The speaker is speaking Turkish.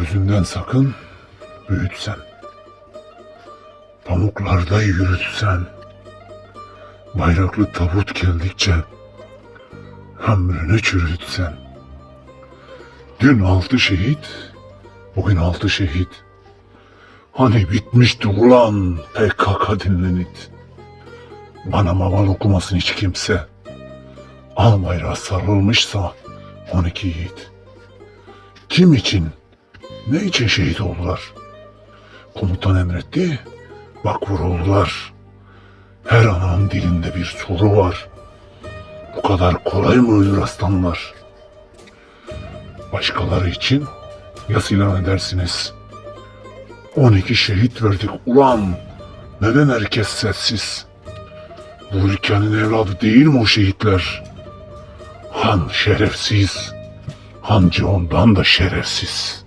Küçüğünden sakın büyütsen. Pamuklarda yürütsen. Bayraklı tabut geldikçe ömrünü çürütsen. Dün altı şehit, bugün altı şehit. Hani bitmişti ulan PKK dinlenit. Bana maval okumasın hiç kimse. Al bayrağı sarılmışsa 12 yiğit. Kim için, ne için şehit oldular? Komutan emretti, bak vuruldular. Her ananın dilinde bir soru var. Bu kadar kolay mı ölür aslanlar? Başkaları için yas ilan edersiniz. 12 şehit verdik ulan. Neden herkes sessiz? Bu ülkenin evladı değil mi o şehitler? Han şerefsiz. Hancı ondan da şerefsiz.